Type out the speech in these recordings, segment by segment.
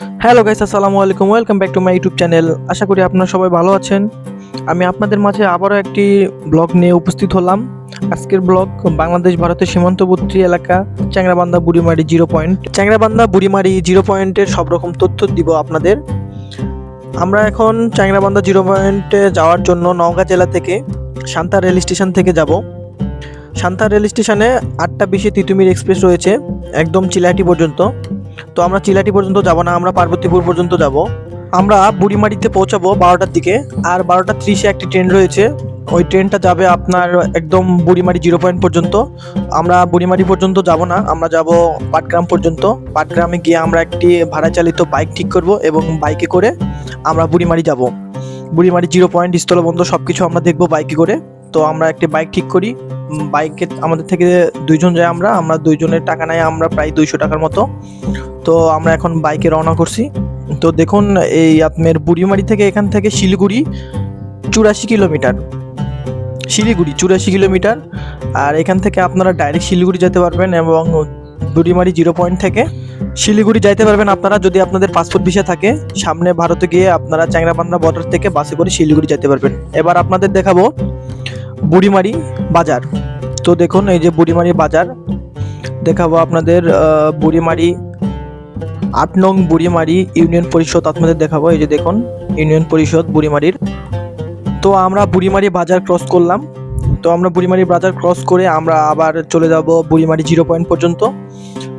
Hello guys আসসালামু আলাইকুম। Welcome back to my YouTube channel আশা করি আপনারা সবাই ভালো আছেন। আমি আপনাদের মাঝে আবারও একটি ব্লগ নিয়ে উপস্থিত হলাম। আজকের ব্লগ বাংলাদেশ ভারতের সীমান্তবর্তী এলাকা, Changrabandha Burimari zero point Changrabandha Burimari zero পয়েন্টের সব রকম তথ্য দিব আপনাদের। আমরা এখন চ্যাংরাবান্ধা জিরো পয়েন্টে যাওয়ার জন্য নওগাঁ জেলা থেকে শান্তা রেল স্টেশন থেকে যাব। শান্তা রেল স্টেশনে আটটা বিশে তিতুমির এক্সপ্রেস রয়েছে, একদম চিলাহাটি পর্যন্ত। তো আমরা চিলাটি পর্যন্ত যাব না, আমরা পার্বতীপুর পর্যন্ত যাব। আমরা বুড়িমারিতে পৌঁছাবো বারোটার দিকে, আর বারোটা ত্রিশে একটি ট্রেন রয়েছে। ওই ট্রেনটা যাবে আপনার একদম বুড়িমারি জিরো পয়েন্ট পর্যন্ত। আমরা বুড়িমারি পর্যন্ত যাব না, আমরা যাব পাটগ্রাম পর্যন্ত। পাটগ্রামে গিয়ে আমরা একটি ভাড়া চালিত বাইক ঠিক করব এবং বাইকে করে আমরা বুড়িমারি যাব। বুড়িমারি জিরো পয়েন্ট স্থলবন্দর সব কিছু আমরা দেখব বাইকে করে। তো আমরা একটি বাইক ঠিক করি। বাইকে আমাদের থেকে দুইজন যাই আমরা আমরা দুইজনের টাকা নেয় আমরা প্রায় দুইশো টাকার মতো। তো আমরা এখন বাইকে রওনা করছি। তো দেখুন, এই আপনার বুড়িমারি থেকে এখান থেকে শিলিগুড়ি চুরাশি কিলোমিটার। শিলিগুড়ি চুরাশি কিলোমিটার। আর এখান থেকে আপনারা ডাইরেক্ট শিলিগুড়ি যেতে পারবেন এবং বুড়িমারি জিরো পয়েন্ট থেকে শিলিগুড়ি যাইতে পারবেন আপনারা যদি আপনাদের পাসপোর্ট ভিসা থাকে। সামনে ভারতে গিয়ে আপনারা চ্যাংরাপান্না বর্ডার থেকে বাসে করে শিলিগুড়ি যেতে পারবেন। এবার আপনাদের দেখাবো বুড়িমারি বাজার। তো দেখুন, এই যে বুড়িমারি বাজার, দেখাবো আপনাদের বুড়িমারি আট নং বুড়িমারি ইউনিয়ন পরিষদ আপনাদের দেখাবো। এই যে দেখুন, ইউনিয়ন পরিষদ বুড়িমারির। তো আমরা বুড়িমারি বাজার ক্রস করলাম। তো আমরা বুড়িমারি বাজার ক্রস করে আমরা আবার চলে যাব বুড়িমারি জিরো পয়েন্ট পর্যন্ত।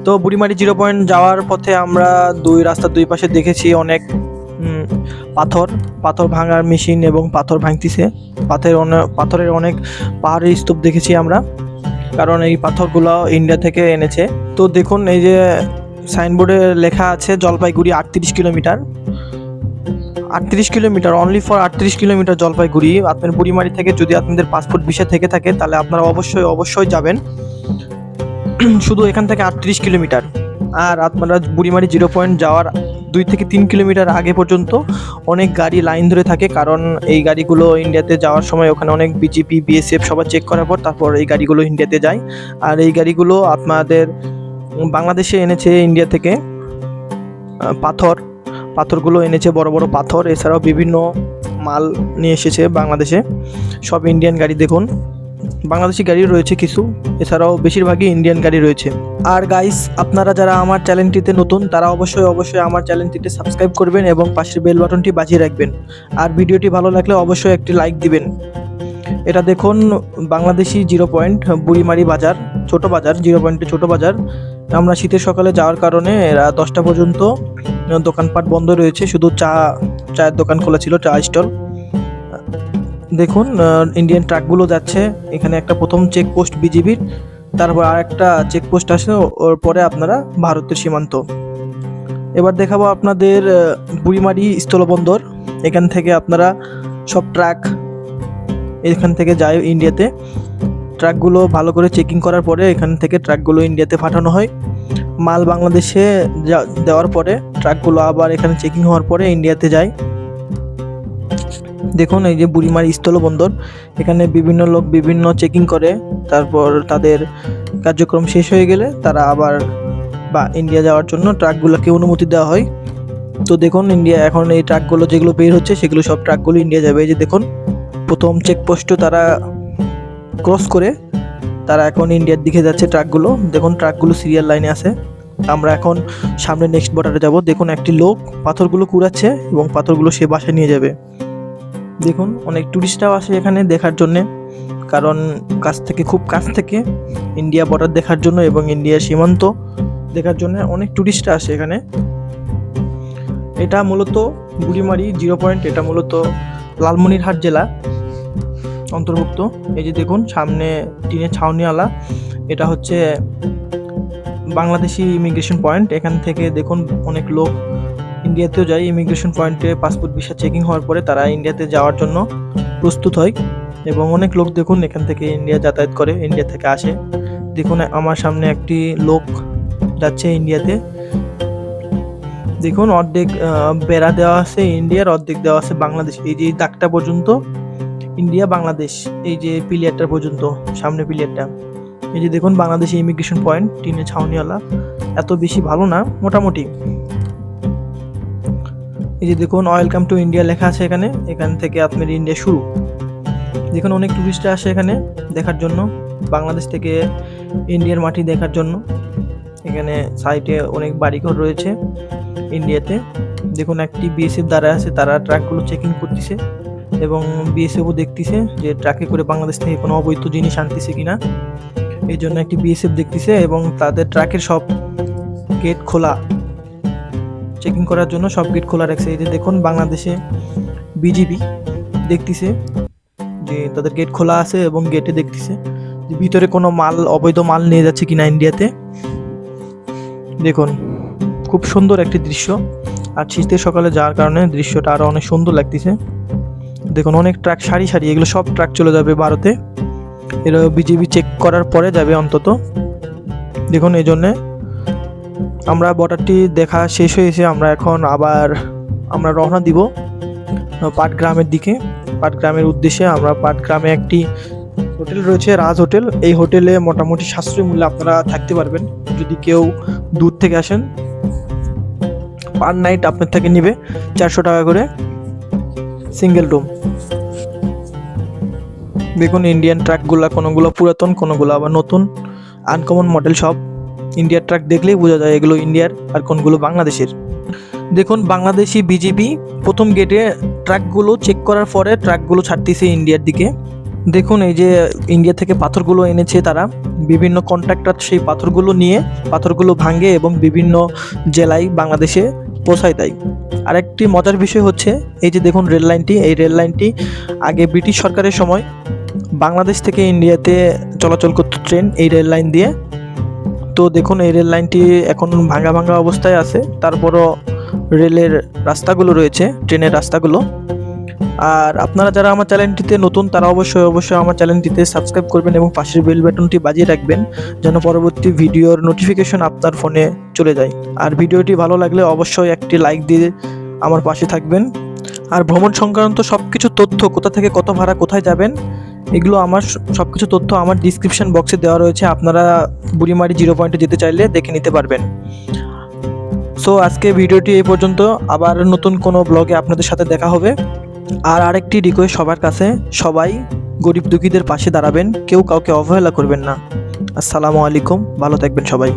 তো বুড়িমারি জিরো পয়েন্ট যাওয়ার পথে আমরা দুই রাস্তার দুই পাশে দেখেছি অনেক পাথর পাথর ভাঙার মেশিন এবং পাথর ভাঙতিছে। পাথরের অনেক পাথরের অনেক পাহাড়ের স্তূপ দেখেছি আমরা, কারণ এই পাথরগুলো ইন্ডিয়া থেকে এনেছে। তো দেখুন, এই যে সাইনবোর্ডে লেখা আছে জলপাইগুড়ি আটত্রিশ কিলোমিটার। আটত্রিশ কিলোমিটার অনলি ফর আটত্রিশ কিলোমিটার জলপাইগুড়ি। আপনার বুড়িমারি থেকে যদি আপনাদের পাসপোর্ট ভিসা থেকে থাকে, তাহলে আপনারা অবশ্যই অবশ্যই যাবেন। শুধু এখান থেকে আটত্রিশ কিলোমিটার। আর আপনারা বুড়িমারি জিরো পয়েন্ট যাওয়ার দুই থেকে তিন কিলোমিটার আগে পর্যন্ত অনেক গাড়ি লাইন ধরে থাকে, কারণ এই গাড়িগুলো ইন্ডিয়াতে যাওয়ার সময় ওখানে অনেক বিজেপি বিএসএফ সবার চেক করার পর তারপর এই গাড়িগুলো ইন্ডিয়াতে যায়। আর এই গাড়িগুলো আপনাদের বাংলাদেশে এনেছে ইন্ডিয়া থেকে পাথর। পাথরগুলো এনেছে বড় বড় পাথর, এছাড়াও বিভিন্ন মাল নিয়ে এসেছে বাংলাদেশে। সব ইন্ডিয়ান গাড়ি দেখুন। বাংলাদেশি গাড়ি রয়েছে কিছু, এছাড়াও বেশিরভাগই ইন্ডিয়ান গাড়ি রয়েছে। আর গাইস আপনারা যারা আমার চ্যানেলটিতে নতুন, তারা অবশ্যই অবশ্যই আমার চ্যানেলটিতে সাবস্ক্রাইব করবেন এবং পাশের বেল বাটনটি বাজিয়ে রাখবেন। আর ভিডিওটি ভালো লাগলে অবশ্যই একটি লাইক দিবেন। এটা দেখুন, বাংলাদেশি জিরো পয়েন্ট বুড়িমারি বাজার, ছোট বাজার জিরো পয়েন্টে ছোট বাজার। আমরা শীতের সকালে যাওয়ার কারণে, এরা দশটা পর্যন্ত দোকানপাট বন্ধ রয়েছে, শুধু চা, চায়ের দোকান খোলা ছিল, চা স্টল। দেখুন ইন্ডিয়ান ট্রাকগুলো যাচ্ছে, এখানে একটা প্রথম চেকপোস্ট বিজিবির তারপর আর একটা চেকপোস্ট আসে, ওর পরে আপনারা ভারতের সীমান্ত। এবার দেখাবো আপনাদের বুড়িমারি স্থলবন্দর। এখান থেকে আপনারা সব ট্রাক এখান থেকে যায় ইন্ডিয়াতে। ট্রাকগুলো ভালো করে চেকিং করার পরে এখান থেকে ট্রাকগুলো ইন্ডিয়াতে পাঠানো হয়। মাল বাংলাদেশে দেওয়ার পরে ট্রাকগুলো আবার এখানে চেকিং হওয়ার পরে ইন্ডিয়াতে যায়। দেখুন, এই যে বুড়িমারি স্থলবন্দর, এখানে বিভিন্ন লোক বিভিন্ন চেকিং করে, তারপর তাদের কার্যক্রম শেষ হয়ে গেলে তারা আবার বা ইন্ডিয়া যাওয়ার জন্য ট্রাকগুলোকে অনুমতি দেওয়া হয়। তো দেখুন ইন্ডিয়া এখন এই ট্রাকগুলো যেগুলো বের হচ্ছে, সেগুলো সব ট্রাকগুলো ইন্ডিয়া যাবে। এই যে দেখুন, প্রথম চেকপোস্টও তারা ক্রস করে, তারা এখন ইন্ডিয়ার দিকে যাচ্ছে ট্রাকগুলো দেখুন ট্রাকগুলো সিরিয়াল লাইনে আছে। আমরা এখন সামনে নেক্সট বর্ডারে যাব। দেখুন, একটি লোক পাথরগুলো কুড়াচ্ছে এবং পাথরগুলো সে বাসায় নিয়ে যাবে। দেখুন, অনেক টুরিস্টরাও আসে এখানে দেখার জন্যে। কারণ কাছ থেকে, খুব কাছ থেকে ইন্ডিয়া বর্ডার দেখার জন্য এবং ইন্ডিয়ার সীমান্ত দেখার জন্য অনেক টুরিস্টরা আসে এখানে। এটা মূলত বুড়িমারি জিরো পয়েন্ট এটা মূলত লালমনিরহাট জেলা অন্তর্ভুক্ত। এই যে দেখুন, সামনে টিনের ছাউনিওয়ালা, এটা হচ্ছে বাংলাদেশি ইমিগ্রেশন পয়েন্ট এখান থেকে দেখুন, অনেক লোক ইন্ডিয়াতেও যায়। ইমিগ্রেশন পয়েন্টে পাসপোর্ট ভিসা চেকিং হওয়ার পরে তারা ইন্ডিয়াতে যাওয়ার জন্য প্রস্তুত হয় এবং অনেক লোক দেখুন এখান থেকে ইন্ডিয়া যাতায়াত করে ইন্ডিয়া থেকে আসে। দেখুন, আমার সামনে একটি লোক যাচ্ছে ইন্ডিয়াতে দেখুন, অর্ধেক বেড়া দেওয়া আছে ইন্ডিয়ার অর্ধেক দেওয়া আছে বাংলাদেশ। এই যে দাগটা পর্যন্ত ইন্ডিয়া বাংলাদেশ, এই যে পিলিয়ারটা পর্যন্ত, সামনে পিলিয়ারটা। এই যে দেখুন, বাংলাদেশে ইমিগ্রেশন পয়েন্ট টিনের ছাউনিওয়ালা। এত বেশি ভালো না, মোটামুটি। এই যে দেখুন ওয়েলকাম টু ইন্ডিয়া লেখা আছে এখানে। এখান থেকে আপনার ইন্ডিয়া শুরু। দেখুন, অনেক টুরিস্টরা আসে এখানে দেখার জন্য, বাংলাদেশ থেকে ইন্ডিয়ার মাটি দেখার জন্য। এখানে সাইডে অনেক বাড়িঘর রয়েছে ইন্ডিয়াতে দেখুন, একটি বিএসএফ দ্বারা আছে, তারা ট্রাকগুলো চেকিং করতেছে এবং বিএসএফও দেখতেছে যে ট্রাকে করে বাংলাদেশ থেকে কোনো অবৈধ জিনিস আনতেছে কিনা। এই জন্য একটি বিএসএফ দেখতেছে এবং তাদের ট্রাকের সব গেট খোলা। চেকিং করার জন্য সব গেট খোলা রাখছে। এই যে দেখুন বাংলাদেশে বিজিবি দেখতেছে যে তাদের গেট খোলা আছে এবং গেটে দেখতেছে যে ভিতরে কোনো মাল, অবৈধ মাল নিয়ে যাচ্ছে কিনা ইন্ডিয়াতে দেখুন, খুব সুন্দর একটি দৃশ্য। আর শীতের সকালে যাওয়ার কারণে দৃশ্যটা আরও অনেক সুন্দর লাগতেছে। দেখুন, অনেক ট্রাক সারি সারি, এগুলো সব ট্রাক চলে যাবে ভারতে। এগুলো বিজিবি চেক করার পরে যাবে অন্তত। দেখুন, এই জন্যে আমরা বর্ডারটি দেখা শেষ হয়েছে আমরা এখন আবার আমরা রওনা দিব পাটগ্রামের দিকে। পাটগ্রামের উদ্দেশ্যে আমরা পাটগ্রামে একটি হোটেল রয়েছে, রাজ হোটেল। এই হোটেলে মোটামুটি সাশ্রয়ী মূল্যে আপনারা থাকতে পারবেন, যদি কেউ দূর থেকে আসেন। পার নাইট আপনার থেকে নিবে চারশো টাকা করে সিঙ্গেল রুম। দেখুন, ইন্ডিয়ান ট্রাকগুলো কোনোগুলো পুরাতন, কোনোগুলো আবার নতুন। আনকমন মডেল সব। ইন্ডিয়ার ট্রাক দেখলেই বোঝা যায় এগুলো ইন্ডিয়ার আর কোনগুলো বাংলাদেশের। দেখুন, বাংলাদেশি বিজেপি প্রথম গেটে ট্রাকগুলো চেক করার পরে ট্রাকগুলো ছাড়তেছে ইন্ডিয়ার দিকে। দেখুন, এই যে ইন্ডিয়া থেকে পাথরগুলো এনেছে তারা। বিভিন্ন কন্ট্রাক্টর সেই পাথরগুলো নিয়ে পাথরগুলো ভাঙে এবং বিভিন্ন জেলায় বাংলাদেশে পৌঁছায় দেয়। আরেকটি মজার বিষয় হচ্ছে, এই যে দেখুন রেল লাইনটি, এই রেল লাইনটি আগে ব্রিটিশ সরকারের সময় বাংলাদেশ থেকে ইন্ডিয়াতে চলাচল করতো ট্রেন, এই রেল লাইন দিয়ে। তো দেখুন, এই রেল লাইনটি এখন ভাঙা ভাঙা অবস্থায় আছে। তারপরও রেলের রাস্তাগুলো রয়েছে ট্রেনের রাস্তাগুলো। আর আপনারা যারা আমার চ্যানেলটিতে নতুন, তারা অবশ্যই অবশ্যই আমার চ্যানেলটিতে সাবস্ক্রাইব করবেন এবং পাশের বেল বাটনটি বাজিয়ে রাখবেন, যেন পরবর্তী ভিডিওর নোটিফিকেশন আপনার ফোনে চলে যায়। আর ভিডিওটি ভালো লাগলে অবশ্যই একটি লাইক দিয়ে আমার পাশে থাকবেন। আর ভ্রমণ সংক্রান্ত সব কিছু তথ্য কোথা থেকে কত ভাড়া কোথায় যাবেন এগুলো আমার সব কিছু তথ্য আমার ডিসক্রিপশন বক্সে দেওয়া রয়েছে। আপনারা বুড়িমারি জিরো পয়েন্টে যেতে চাইলে দেখে নিতে পারবেন। সো আজকে ভিডিওটি এই পর্যন্ত। আবার নতুন কোনো ব্লগে আপনাদের সাথে দেখা হবে। আর আরেকটি রিকোয়েস্ট সবার কাছে, সবাই গরিব দুঃখীদের পাশে দাঁড়াবেন। কেউ কাউকে অবহেলা করবেন না। আসসালামু আলাইকুম। ভালো থাকবেন সবাই।